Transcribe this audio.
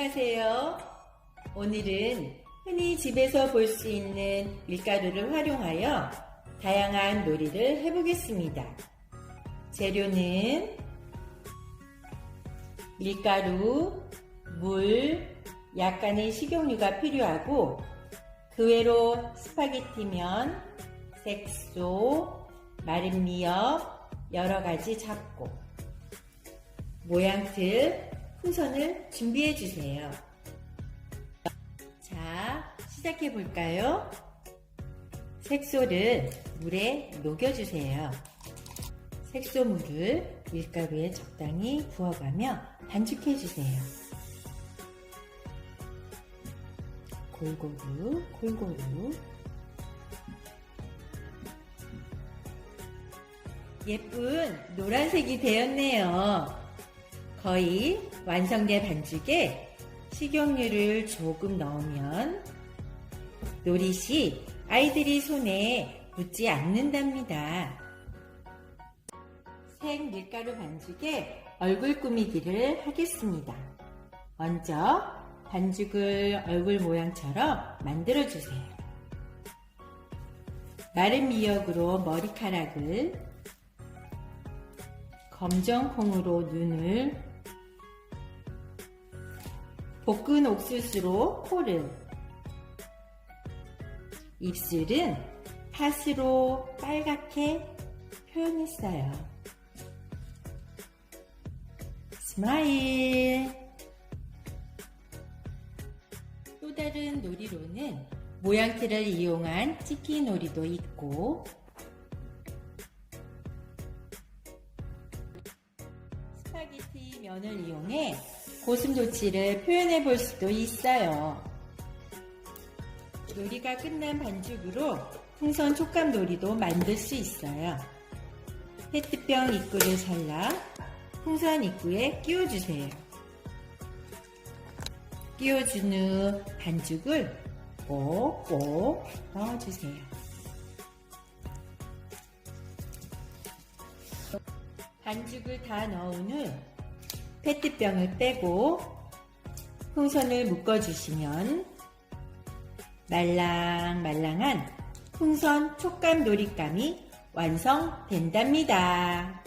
안녕하세요. 오늘은 흔히 집에서 볼 수 있는 밀가루를 활용하여 다양한 놀이를 해보겠습니다. 재료는 밀가루, 물, 약간의 식용유가 필요하고 그 외로 스파게티면, 색소, 마른 미역, 여러 가지 잡고 모양 틀, 풍선을 준비해 주세요. 자, 시작해 볼까요? 색소를 물에 녹여주세요. 색소물을 밀가루에 적당히 부어가며 반죽해 주세요. 골고루, 골고루. 예쁜 노란색이 되었네요. 거의 완성된 반죽에 식용유를 조금 넣으면 노릿이 아이들이 손에 묻지 않는답니다. 색 밀가루 반죽에 얼굴 꾸미기를 하겠습니다. 먼저 반죽을 얼굴 모양처럼 만들어 주세요. 마른 미역으로 머리카락을 검정 콩으로 눈을 볶은 옥수수로 코를 입술은 팥으로 빨갛게 표현했어요. 스마일 또 다른 놀이로는 모양틀을 이용한 치킨 놀이도 있고 스파게티 면을 이용해 고슴도치를 표현해 볼 수도 있어요. 놀이가 끝난 반죽으로 풍선 촉감 놀이도 만들 수 있어요. 페트병 입구를 잘라 풍선 입구에 끼워주세요. 끼워준 후 반죽을 꼭꼭 넣어주세요. 반죽을 다 넣은 후 페트병을 빼고 풍선을 묶어주시면 말랑말랑한 풍선 촉감 놀잇감이 완성된답니다.